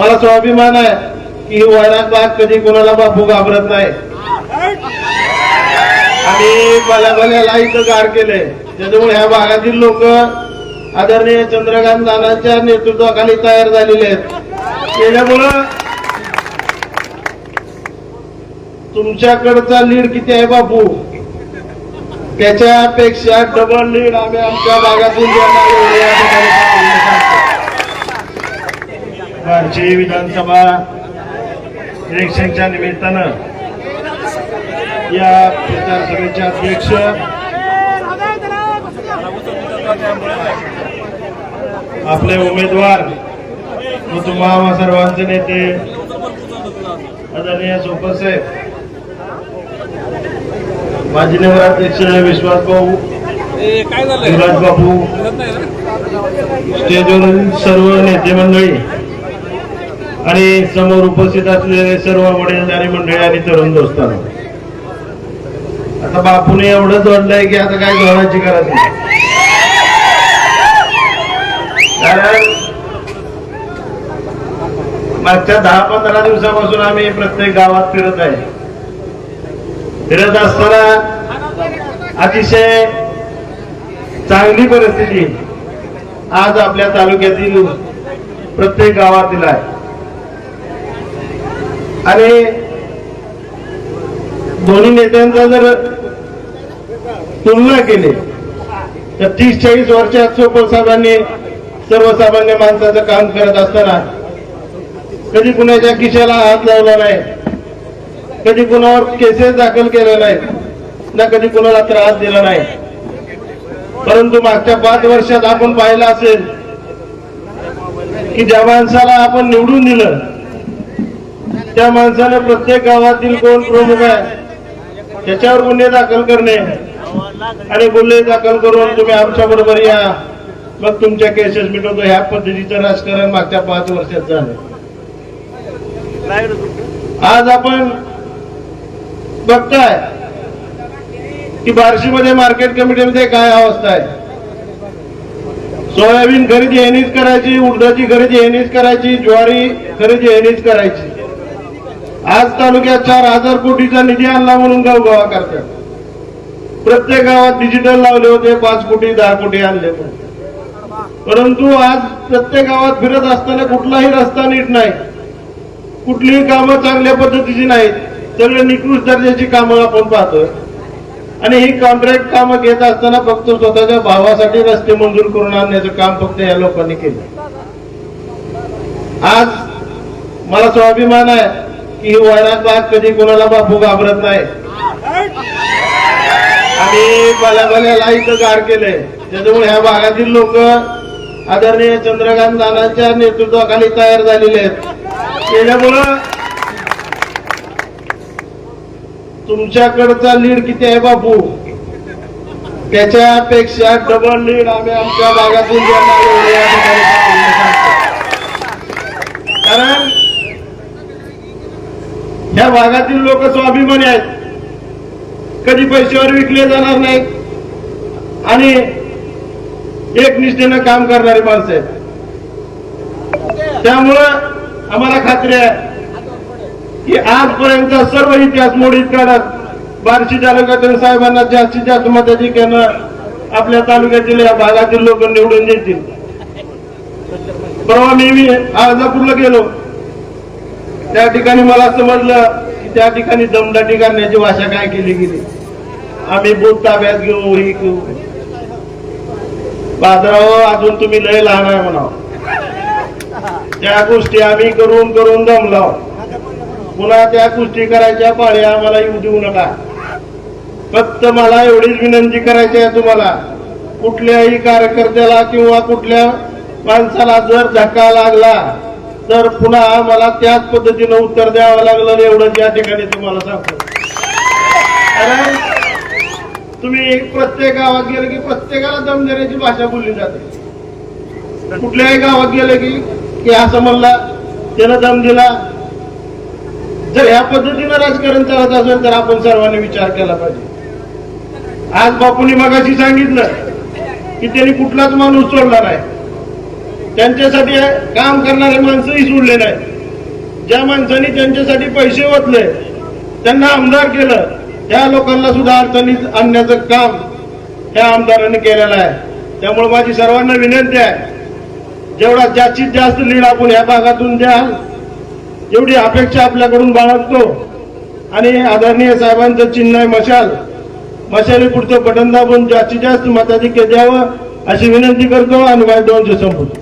मला स्वाभिमान आहे की ही वैराग बाग कधी कोणाला बापू घाबरत नाही. आणि भल्या भल्याला इथं गार केले त्याच्यामुळे ह्या भागातील लोक आदरणीय चंद्रकांत नानांच्या नेतृत्वाखाली तयार झालेले आहेत. त्याच्यामुळं तुमच्याकडचा लीड किती आहे बापू? त्याच्यापेक्षा डबल लीड आम्ही आमच्या भागातून देणार एवढे या ठिकाणी सांगतो. बार्शी विधानसभा इलेक्शनच्या निमित्तानं या प्रचार सभेचे अध्यक्ष आपले उमेदवार व तुम्हा सर्वांचे नेते आदरणीय सोपसाहेब माजी नगराध्यक्ष विश्वास भाऊ युवराज बापू स्टेजवरील सर्व नेते मंडळी आणि समोर उपस्थित असलेले सर्व वडीलधारी मंडळी आणि तरुण दोस्तांनो. आता बापूने एवढंच म्हणलंय की आता काय जोडायची गरज नाही. कारण मागच्या दहा पंधरा दिवसापासून आम्ही प्रत्येक गावात फिरत आहे. फिरत असताना अतिशय चांगली परिस्थिती आज आपल्या तालुक्यातील प्रत्येक गावातील आहे. आणि दोन्ही नेत्यांचा जर तुलना केली तर तीस चाळीस वर्षात सोपल साहेबांनी सर्वसामान्य माणसाचं काम करत असताना कधी कुणाच्या खिशाला हात लावला नाही कधी कुणावर केसेस दाखल केले नाहीत ना कधी कुणाला त्रास दिला नाही. परंतु मागच्या पाच वर्षात आपण पाहिलं असेल की ज्या माणसाला आपण निवडून दिलं त्या माणसानं प्रत्येक गावातील कोण प्रमुख आहे त्याच्यावर गुन्हे दाखल करणे. आणि गुन्हे दाखल करून तुम्ही आमच्या बरोबर या. मग तुमच्या केसेस मिटवतो. ह्या पद्धतीचं राजकारण मागच्या पाच वर्षात झालं. आज आपण बघताय की बार्शीमध्ये मार्केट कमिटीमध्ये काय अवस्था आहे. सोयाबीन खरेदी यांनीच करायची उडदाची खरेदी यांनीच करायची ज्वारी खरेदी यांनीच करायची. आज तालुक्यात चार हजार कोटीचा निधी आणला म्हणून गावगावा करतात. प्रत्येक गावात डिजिटल लावले होते पाच कोटी दहा कोटी आणले परंतु आज प्रत्येक गावात फिरत असताना कुठलाही रस्ता नीट नाही. कुठलीही कामं चांगल्या पद्धतीची नाहीत. सगळे निकृष्ट दर्जाची कामं आपण पाहतोय. आणि ही कॉन्ट्रॅक्ट कामं घेत असताना फक्त स्वतःच्या भावासाठी रस्ते मंजूर करून आणण्याचं काम फक्त या लोकांनी केलं. आज मला स्वाभिमान आहे. की हो ही कधी कोणाला बापू घाबरत नाही. आणि भल्या भल्याला इथं गार केले त्याच्यामुळे ह्या भागातील लोक आदरणीय चंद्रकांत नानांच्या नेतृत्वाखाली तयार झालेले आहेत. त्याच्यामुळं तुमच्याकडचा लीड किती आहे बापू? त्याच्यापेक्षा डबल लीड आम्ही आमच्या भागातून कारण ह्या भागातील लोक स्वाभिमानी आहेत. कधी पैशावर विकले जाणार नाहीत. आणि एक निष्ठेनं काम करणारी माणसं आहेत. त्यामुळं आम्हाला खात्री आहे की आजपर्यंत सर्व इतिहास मोडीत काढत बार्शी तालुक्यातील साहेबांना जास्तीत जास्त मताधिक्यानं आपल्या तालुक्यातील या भागातील लोक निवडून देतील. परवा मी मी अर्जापूरला गेलो. त्या ठिकाणी मला समजलं की त्या ठिकाणी दमदाटी करण्याची भाषा काय केली गेली? आम्ही बूथ ताब्यात घेऊ ही घेऊ बाजारावर अजून तुम्ही लय लहान आहे म्हणा त्या गोष्टी आम्ही करून करून दमलो पुन्हा त्या गोष्टी करायच्या पाळी आम्हाला येऊ देऊ नका. फक्त मला एवढीच विनंती करायची आहे तुम्हाला. कुठल्याही कार्यकर्त्याला किंवा कुठल्या माणसाला जर धक्का लागला तर पुन्हा मला त्याच पद्धतीनं उत्तर द्यावं लागलं एवढंच या ठिकाणी तुम्हाला सांगतो. कारण तुम्ही प्रत्येक गावात गेले की प्रत्येकाला दम देण्याची भाषा बोलली जाते. कुठल्याही गावात गेले की की असं म्हणला त्यानं दम दिला. जर ह्या पद्धतीनं राजकारण चालत असेल तर आपण सर्वांनी विचार केला पाहिजे. आज बापूंनी मगाशी सांगितलं की त्यांनी कुठलाच माणूस सोडला नाही. त्यांच्यासाठी काम करणारे माणसंही सोडले नाही ज्या माणसांनी त्यांच्यासाठी पैसे ओतले त्यांना आमदार केलं त्या लोकांना सुद्धा अडचणीत आणण्याचं काम ह्या आमदारांनी केलेलं आहे. त्यामुळे माझी सर्वांना विनंती आहे जेवढा जास्तीत जास्त लीड आपण या भागातून द्याल जेवढी अपेक्षा आपल्याकडून बाळगतो. आणि आदरणीय साहेबांचं चिन्ह आहे मशाल. मशाली पुढचं बटन दाबून जास्तीत जास्त मताधिक्य द्यावं अशी विनंती करतो आणि माझ्या दोनशे संपतो